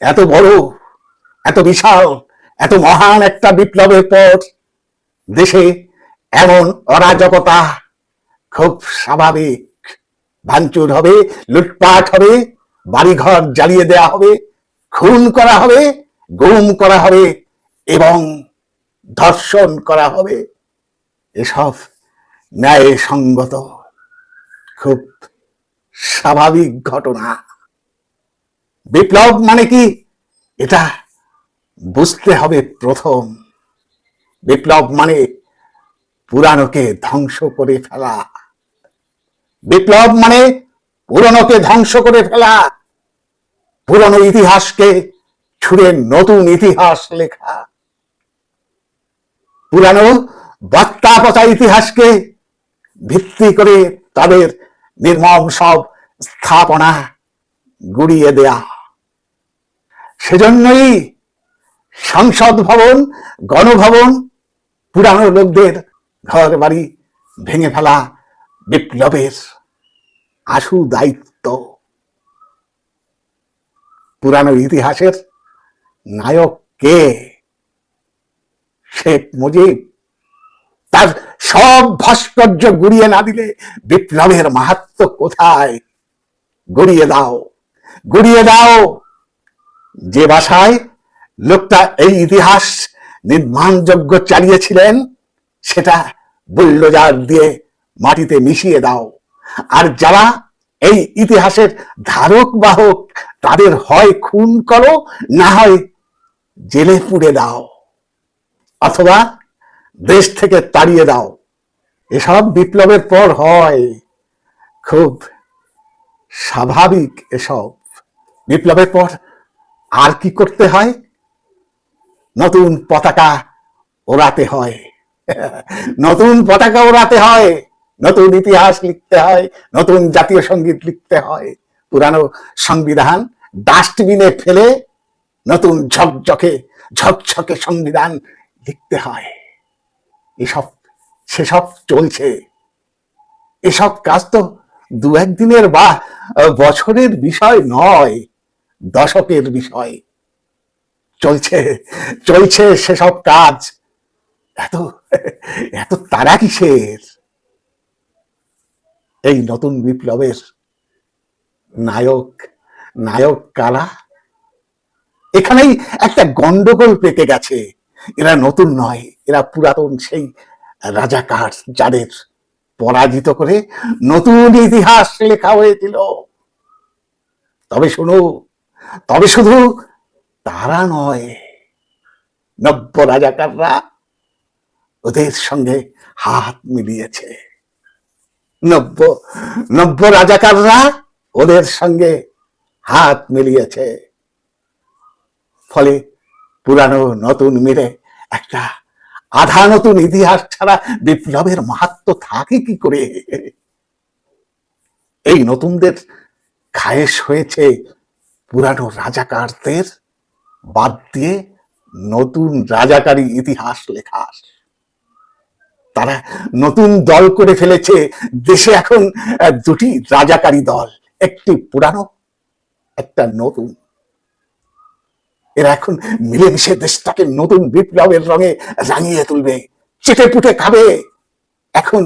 এত বড়, এত বিশাল, এত মহান একটা বিপ্লবের পর দেশে এমন অরাজকতা খুব স্বাভাবিক। ভাঙচুর হবে, লুটপাট হবে, বাড়িঘর জ্বালিয়ে দেয়া হবে, খুন করা হবে, গুম করা হবে এবং ধর্ষণ করা হবে। এসব ন্যায় সঙ্গত খুব স্বাভাবিক ঘটনা। বিপ্লব মানে কি? এটা বুঝতে হবে প্রথম। বিপ্লব মানে পুরানোকে ধ্বংস করে ফেলা। বিপ্লব মানে পুরনোকে ধ্বংস করে ফেলা। পুরনো ইতিহাসকে ছুড়ে নতুন ইতিহাস লেখা। পুরানো বার্তা পচা ইতিহাসকে ভিত্তি করে তাদের নির্মম সব স্থাপনা গুড়িয়ে দেয়া। সেজন্যই সংসদ ভবন, গণভবন, পুরানো লোকদের ঘর বাড়ি ভেঙে ফেলা বিপ্লবের আশু দায়িত্ব। পুরানো ইতিহাসের নায়ক কে? শেখ মুজিব। তার সব ভাস্কর্য গুড়িয়ে না দিলে বিপ্লবের মাহাত্ম কোথায়? গড়িয়ে দাও গড়িয়ে দাও। যে বাসায় লোকটা এই ইতিহাস নির্মাণযোগ্য চালিয়েছিলেন, সেটা বুল্ডোজার দিয়ে মাটিতে মিশিয়ে দাও। আর যারা এই ইতিহাসের ধারক বাহক, তাদের হয় খুন করো, না হয় জেলে পুড়ে দাও। অথবা দেশ থেকে তাড়িয়ে দাও। এসব বিপ্লবের পর হয়। খুব স্বাভাবিক এসব। বিপ্লবের পর আর কি করতে হয়? নতুন পতাকা ওড়াতে হয়। নতুন পতাকা ওড়াতে হয়, নতুন ইতিহাস লিখতে হয়, নতুন জাতীয় সংগীত লিখতে হয়। পুরানো সংবিধান ডাস্টবিনে ফেলে নতুন ঝকঝকে ঝকঝকে সংবিধান লিখতে হয়। এসব, সেসব চলছে। এসব কাজ তো দু একদিনের বা বছরের বিষয় নয়। দশকের বিষয়। চলছে চলছে সেসব কাজ। এত এত তারা কিসের? এই নতুন বিপ্লবের নায়ক নায়ক কারা? এখানেই একটা গন্ডগোল পেকে গেছে। এরা নতুন নয়, এরা পুরাতন সেই রাজাকার যাদের পরাজিত করে নতুন ইতিহাস লেখা হয়েছিল। তবে শুনো তবে শুধু তারা নয় নব্য রাজাকাররা ওদের সঙ্গে হাত মিলিয়েছে। নব্য নব্য রাজাকাররা ওদের সঙ্গে হাত মিলিয়েছে। ফলে পুরানো নতুন মিলে একটা আধা নতুন ইতিহাস ছাড়া বিপ্লবের মাহাত্ম থাকে কি করে? এই নতুনদের খায়েশ হয়েছে পুরানো রাজাকারদের বাদ দিয়ে নতুন রাজাকারী ইতিহাস লেখার তারা নতুন দল করে ফেলেছে। দেশে এখন দুটি রাজাকারী দল, একটি পুরানো, একটা নতুন। এরা এখন মিলেমিশে দেশটাকে নতুন বিপ্লবের রঙে রাঙিয়ে তুলবে চেটে পুটে খাবে। এখন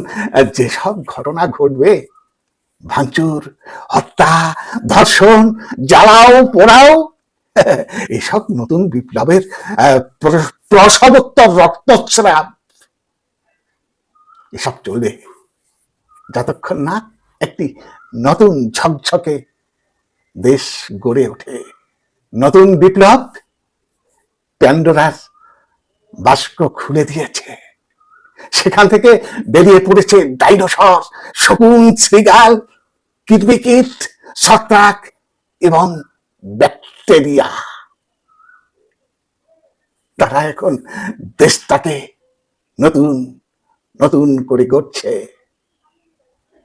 যেসব ঘটনা ঘটবে ভাঙচুর, হত্যা, ধর্ষণ, জ্বালাও, পোড়াও, এসব নতুন বিপ্লবের প্রসবোত্তর রক্তস্রাব এসব চলবে। যতক্ষণ না একটি নতুন ঝকঝকে দেশ গড়ে ওঠে। নতুন বিপ্লব প্যান্ডোরার বাস্ক খুলে দিয়েছে। সেখান থেকে বেরিয়ে পড়েছে ডাইনোসর, শকুন শ্রীগাল কীটবিকীট ছত্রাক এবং ব্যাকটেরিয়া। তারা এখন দেশটাকে নতুন নতুন করে করছে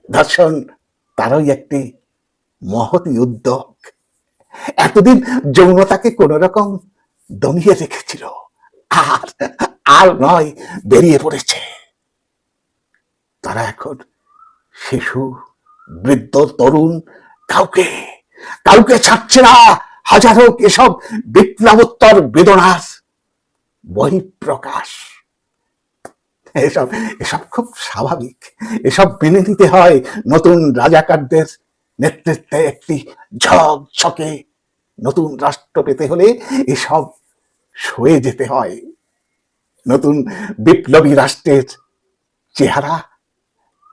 ধর্ষণ তারই একটি মহতি উদ্যোগ। এতদিন যৌনতাকে কোন রকম দমিয়ে রেখেছিল, আর আর নয়, বেরিয়ে পড়েছে। তারা এখন শিশু বৃদ্ধ, তরুণ, কাউকে কাউকে ছাড়ছে না। হাজারো এসব বিপ্লবোত্তর বেদনার বহিঃপ্রকাশ। এসব এসব খুব স্বাভাবিক। এসব মেনে নিতে হয় নতুন রাজাকারদের নেতৃত্বে একটি ঝকঝকে নতুন রাষ্ট্র পেতে হলে এসব সয়ে যেতে হয়। নতুন বিপ্লবী রাষ্ট্রের চেহারা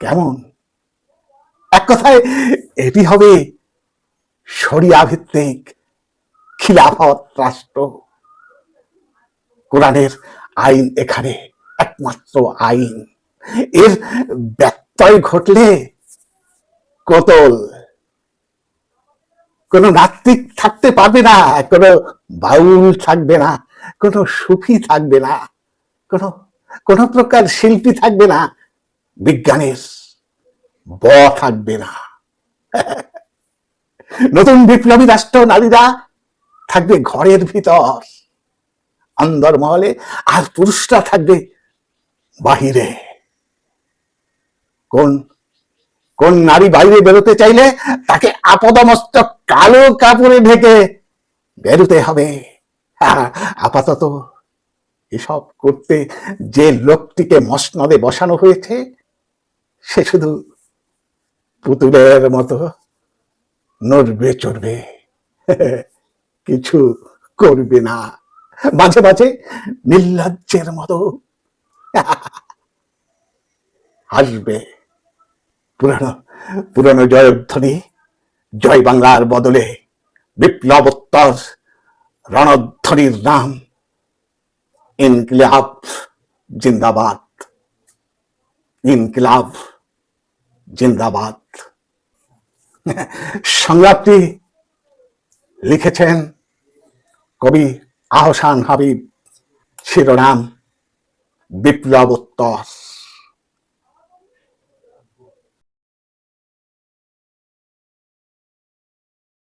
কেমন? কথায় এটি হবে শরিয়া ভিত্তিক খিলাফত রাষ্ট্র। কোরআনের আইন এখানে একমাত্র আইন। এর ব্যত্যয় ঘটলে কতল? কোনো নাস্তিক থাকতে পারবে না, কোনো বাউল থাকবে না, কোনো সুফি থাকবে না, কোনো কোনো প্রকার শিল্পী থাকবে না, বিজ্ঞানের ব থাকবে না নতুন বিপ্লবী রাষ্ট্র নারীরা থাকবে ঘরের ভিতর। অন্দরমহলে আর পুরুষরা থাকবে বাহিরে। কোন কোন নারী বাইরে বেরোতে চাইলে তাকে আপদমস্তক কালো কাপড়ে ঢেকে বেরোতে হবে। হ্যাঁ, আপাতত এসব করতে যে লোকটিকে মসনদে বসানো হয়েছে সে শুধু পুতুলের মতো। নড়বে, চড়বে। কিছু করবে না। মাঝে মাঝে নির্লজ্জের মতো। হাসবে। পুরানো পুরানো জয়ধ্বনি, জয় বাংলার বদলে বিপ্লবোত্তর রণধ্বনির নাম। ইনকিলাব, জিন্দাবাদ। ইনকিলাব। জিন্দাবাদ। সংলাপটি লিখেছেন কবি আহসান হাবিব। শিরোনাম বিপ্লবোত্তর।